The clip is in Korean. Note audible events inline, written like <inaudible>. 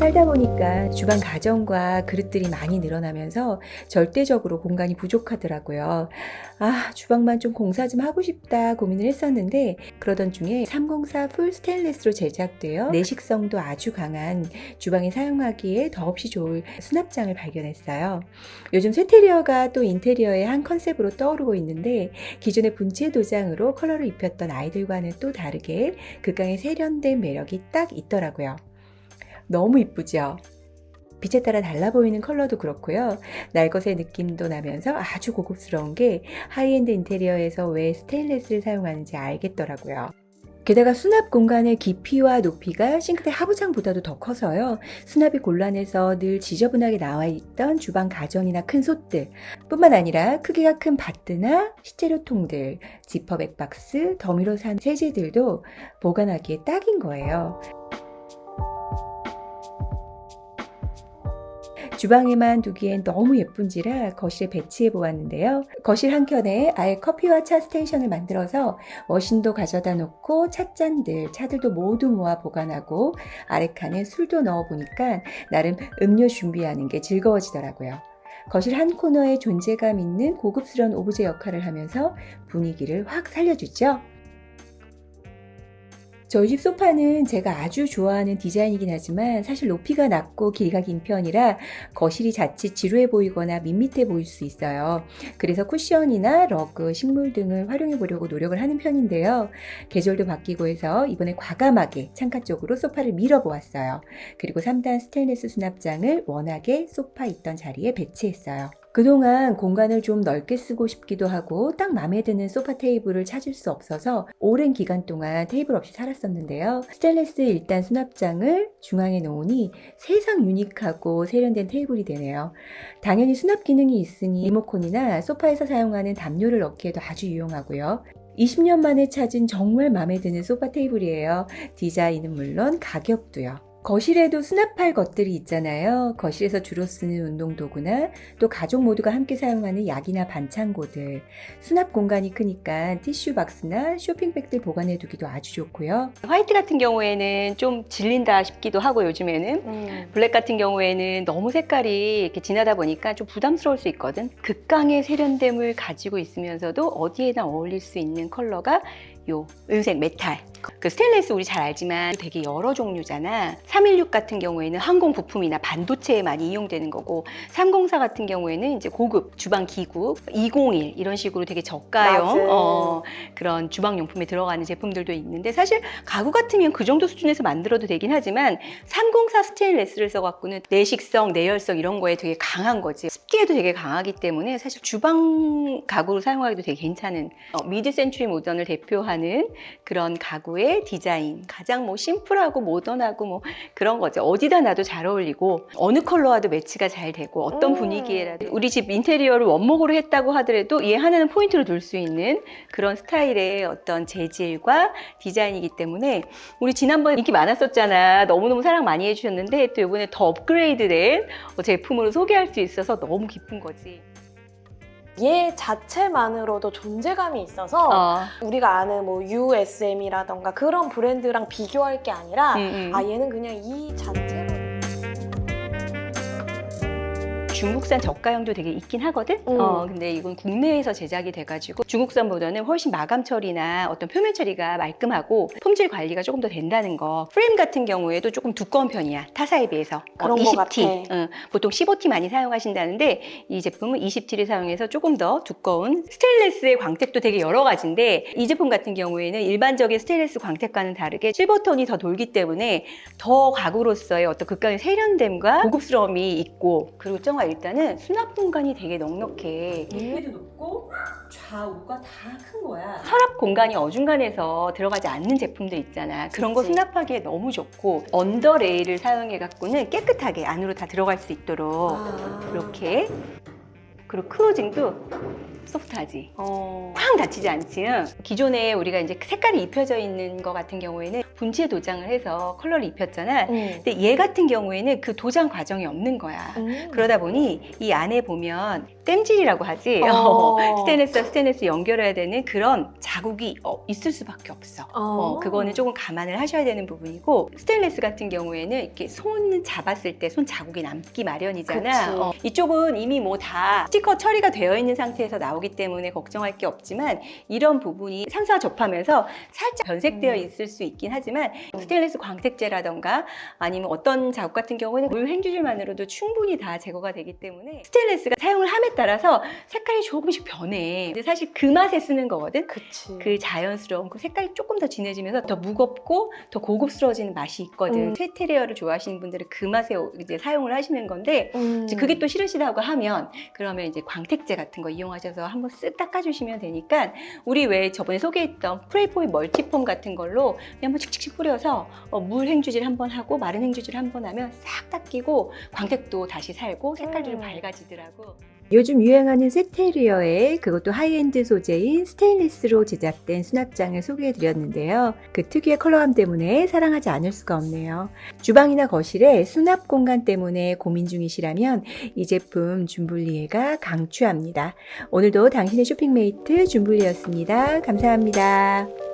보니까 주방 가전과 그릇들이 많이 늘어나면서 절대적으로 공간이 부족하더라고요. 아, 주방만 좀 공사 좀 하고 싶다 고민을 했었는데 그러던 중에 304 풀 스테인리스로 제작되어 내식성도 아주 강한 주방에 사용하기에 더없이 좋을 수납장을 발견했어요. 요즘 쇠테리어가 또 인테리어의 한 컨셉으로 떠오르고 있는데 기존의 분체 도장으로 컬러를 입혔던 아이들과는 또 다르게 극강의 세련된 매력이 딱 있더라고요. 너무 이쁘죠? 빛에 따라 달라 보이는 컬러도 그렇고요. 날것의 느낌도 나면서 아주 고급스러운 게 하이엔드 인테리어에서 왜 스테인레스를 사용하는지 알겠더라고요. 게다가 수납 공간의 깊이와 높이가 싱크대 하부장보다도 더 커서요. 수납이 곤란해서 늘 지저분하게 나와 있던 주방 가전이나 큰 솥들 뿐만 아니라 크기가 큰 바트나 식재료통들, 지퍼 백박스, 더미로 산 세제들도 보관하기에 딱인 거예요. 주방에만 두기엔 너무 예쁜지라 거실에 배치해 보았는데요. 거실 한켠에 아예 커피와 차 스테이션을 만들어서 머신도 가져다 놓고 찻잔들, 차들도 모두 모아 보관하고 아래칸에 술도 넣어 보니까 나름 음료 준비하는 게 즐거워지더라고요. 거실 한 코너에 존재감 있는 고급스러운 오브제 역할을 하면서 분위기를 확 살려주죠. 저희 집 소파는 제가 아주 좋아하는 디자인이긴 하지만 사실 높이가 낮고 길이가 긴 편이라 거실이 자칫 지루해 보이거나 밋밋해 보일 수 있어요. 그래서 쿠션이나 러그, 식물 등을 활용해 보려고 노력을 하는 편인데요. 계절도 바뀌고 해서 이번에 과감하게 창가 쪽으로 소파를 밀어 보았어요. 그리고 3단 스테인레스 수납장을 워낙에 소파 있던 자리에 배치했어요. 그동안 공간을 좀 넓게 쓰고 싶기도 하고 딱 마음에 드는 소파 테이블을 찾을 수 없어서 오랜 기간 동안 테이블 없이 살았었는데요. 스테인레스 1단 수납장을 중앙에 놓으니 세상 유니크하고 세련된 테이블이 되네요. 당연히 수납 기능이 있으니 리모컨이나 소파에서 사용하는 담요를 넣기에도 아주 유용하고요. 20년 만에 찾은 정말 마음에 드는 소파 테이블이에요. 디자인은 물론 가격도요. 거실에도 수납할 것들이 있잖아요. 거실에서 주로 쓰는 운동도구나 또 가족 모두가 함께 사용하는 약이나 반창고들. 수납 공간이 크니까 티슈 박스나 쇼핑백들 보관해 두기도 아주 좋고요. 화이트 같은 경우에는 좀 질린다 싶기도 하고 요즘에는 음. 블랙 같은 경우에는 너무 색깔이 이렇게 진하다 보니까 좀 부담스러울 수 있거든. 극강의 세련됨을 가지고 있으면서도 어디에나 어울릴 수 있는 컬러가 요 은색 메탈. 그 스테인레스 우리 잘 알지만 되게 여러 종류잖아. 316 같은 경우에는 항공 부품이나 반도체에 많이 이용되는 거고 304 같은 경우에는 이제 고급 주방 기구 201 이런 식으로 되게 저가형. 어, 그런 주방 용품에 들어가는 제품들도 있는데 사실 가구 같으면 그 정도 수준에서 만들어도 되긴 하지만 304 스테인레스를 써갖고는 내식성, 내열성 이런 거에 되게 강한 거지. 습기에도 되게 강하기 때문에 사실 주방 가구로 사용하기도 되게 괜찮은 어, 미드 센츄리 모던을 대표하는 그런 가구의 디자인. 가장 뭐 심플하고 모던하고 뭐 그런 거죠. 어디다 놔도 잘 어울리고 어느 컬러와도 매치가 잘 되고 어떤 음. 분위기에라도 우리 집 인테리어를 원목으로 했다고 하더라도 얘 하나는 포인트로 둘 수 있는 그런 스타일의 어떤 재질과 디자인이기 때문에 우리 지난번 인기 많았었잖아. 너무너무 사랑 많이 해주셨는데 또 이번에 더 업그레이드된 제품으로 소개할 수 있어서 너무 기쁜 거지. 얘 자체만으로도 존재감이 있어서 어. 우리가 아는 뭐 USM이라던가 그런 브랜드랑 비교할 게 아니라 음, 음. 아 얘는 그냥 이 자체로 중국산 저가형도 되게 있긴 하거든. 음. 어, 근데 이건 국내에서 제작이 돼가지고 중국산보다는 훨씬 마감 처리나 어떤 표면 처리가 말끔하고 품질 관리가 조금 더 된다는 거. 프레임 같은 경우에도 조금 두꺼운 편이야. 타사에 비해서. 그런 것 20T. 같아. 응, 보통 15T 많이 사용하신다는데 이 제품은 20T를 사용해서 조금 더 두꺼운 스테인레스의 광택도 되게 여러 가지인데 이 제품 같은 경우에는 일반적인 스테인레스 광택과는 다르게 실버톤이 더 돌기 때문에 더 가구로서의 어떤 극강의 세련됨과 고급스러움이 있고 그리고 정말 일단은 수납 공간이 되게 넉넉해 높이도 높고 좌우가 다 큰 거야. 서랍 공간이 어중간해서 들어가지 않는 제품들 있잖아. 그런 거 그치. 수납하기에 너무 좋고 언더 레일을 사용해 갖고는 깨끗하게 안으로 다 들어갈 수 있도록 아. 이렇게 그리고 크로징도 소프트하지. 어. 쾅 닫히지 않지. 응? 기존에 우리가 이제 색깔이 입혀져 있는 거 같은 경우에는 분체 도장을 해서 컬러를 입혔잖아. 음. 근데 얘 같은 경우에는 그 도장 과정이 없는 거야. 음. 그러다 보니 이 안에 보면 땜질이라고 하지. 어. <laughs> 스테인레스와 스테인레스 연결해야 되는 그런 자국이 어, 있을 수밖에 없어. 어. 어, 그거는 조금 감안을 하셔야 되는 부분이고 스테인레스 같은 경우에는 이렇게 손 잡았을 때 손 자국이 남기 마련이잖아. 어, 이쪽은 이미 뭐 다 스티커 처리가 되어 있는 상태에서 나오기 때문에 걱정할 게 없지만 이런 부분이 상사와 접하면서 살짝 변색되어 음. 있을 수 있긴 하지만 스테인레스 광택제라던가 아니면 어떤 자국 같은 경우는 물 행주질만으로도 충분히 다 제거가 되기 때문에 스테인레스가 사용을 함에 따라 서 색깔이 조금씩 변해. 근데 사실 그 맛에 쓰는 거거든. 그치. 그 자연스러운 그 색깔이 조금 더 진해지면서 더 무겁고 더 고급스러워지는 맛이 있거든. 음. 쇠테리어를 좋아하시는 분들은 그 맛에 이제 사용을 하시는 건데 음. 이제 그게 또 싫으시다고 하면 그러면 이제 광택제 같은 거 이용하셔서 한번 쓱 닦아주시면 되니까 우리 왜 저번에 소개했던 프레이포이 멀티폼 같은 걸로 그냥 한번 칙칙칙 뿌려서 어, 물 행주질 한번 하고 마른 행주질 한번 하면 싹 닦이고 광택도 다시 살고 색깔도 좀 음. 밝아지더라고. 요즘 유행하는 세테리어에 그것도 하이엔드 소재인 스테인리스로 제작된 수납장을 소개해 드렸는데요. 그 특유의 컬러감 때문에 사랑하지 않을 수가 없네요. 주방이나 거실에 수납 공간 때문에 고민 중이시라면 이 제품 준블리에가 강추합니다. 오늘도 당신의 쇼핑메이트 준블리였습니다. 감사합니다.